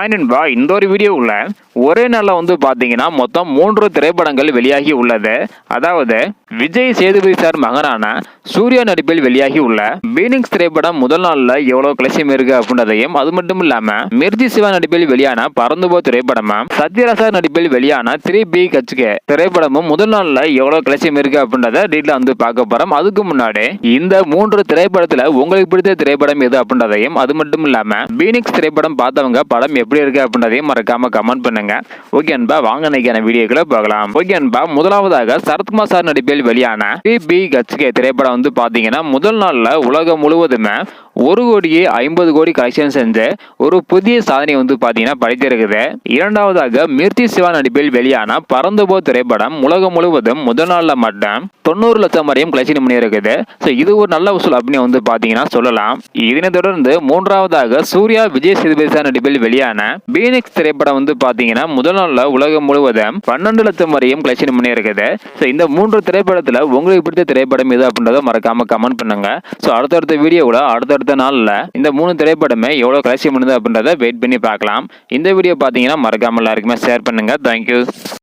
Hi நண்பா இந்த ஒரு வீடியோவில் ஒரே நாளில் வந்து பார்த்தீங்கன்னா மொத்தம் மூன்று திரைப்படங்கள் வெளியாகி உள்ளது. அதாவது விஜய் சேதுபதி சார் மகனான சூர்யா நடிப்பில் வெளியாகி உள்ள பீனிங்ஸ் திரைப்படம் முதல் நாளில் எவ்வளோ கலெக்ஷன் இருக்கு அப்படின்றதையும் அது மட்டும் இல்லாமல் மிர்ஜி சிவா நடிப்பில் வெளியான பறந்துபோ திரைப்படமும் சத்யராசா நடிப்பில் வெளியான த்ரீ பி கச்சுகே திரைப்படமும் முதல் நாளில் எவ்வளோ கலெக்ஷன் இருக்கு அப்படின்றத டீட்டில் வந்து பார்க்க போகிறோம் அதுக்கு முன்னாடி இந்த மூன்று திரைப்படத்தில் உங்களுக்கு பிடித்த திரைப்படம் எது அப்படின்றதையும் அது மட்டும் இல்லாமல் பீனிக்ஸ் திரைப்படம் பார்த்தவங்க படம் எப்படி இருக்கு அப்படின்றதையும் மறக்காம கமெண்ட் பண்ணுங்க. ஓகே அன்பா வாங்க நினைக்கிற வீடியோக்களை பார்க்கலாம் ஓகே அன்பா முதலாவதாக சரத்குமார் சார் நடிப்பில் வெளியான பி பி கட்சிகை திரைப்படம் வந்து பார்த்தீங்கன்னா முதல் நாளில் உலகம் முழுவதுமே ஒரு கோடியே ஐம்பது கோடி கலெக்ஷன் செஞ்ச ஒரு புதிய சாதனை வந்து பார்த்தீங்கன்னா படைத்திருக்குது. இரண்டாவதாக மிர்த்தி சிவா நடிப்பில் வெளியான பறந்துபோ திரைப்படம் உலகம் முழுவதும் முதல் நாளில் மட்டும் தொண்ணூறு லட்சம் வரையும் கலெக்ஷன் பண்ணியிருக்குது. ஸோ இது ஒரு நல்ல வசூல் அப்படின்னு வந்து பார்த்தீங்கன்னா சொல்லலாம். இதனை தொடர்ந்து மூன்றாவதாக சூர்யா விஜய் சேதுபதி நடிப்பில் வெளியான பீனிக்ஸ் திரைப்படம் வந்து பார்த்தீங்கன்னா முதல் நாளில் உலகம் முழுவதும் பன்னெண்டு லட்சம் வரையும் கலெக்ஷன் பண்ணியிருக்குது. ஸோ இந்த மூன்று திரைப்படத்தில் உங்களுக்கு பிடித்த திரைப்படம் எது அப்படின்றத மறக்காம கமெண்ட் பண்ணுங்க. ஸோ அடுத்தடுத்த வீடியோவில் அடுத்தடுத்த நாளில் இந்த மூணு திரைப்படமே எவ்வளோ கலெக்ஷன் பண்ணுது அப்படின்றத வெயிட் பண்ணி பார்க்கலாம். இந்த வீடியோ பார்த்தீங்கன்னா மறக்காமல் எல்லாருக்குமே ஷேர் பண்ணுங்க. தேங்க்யூ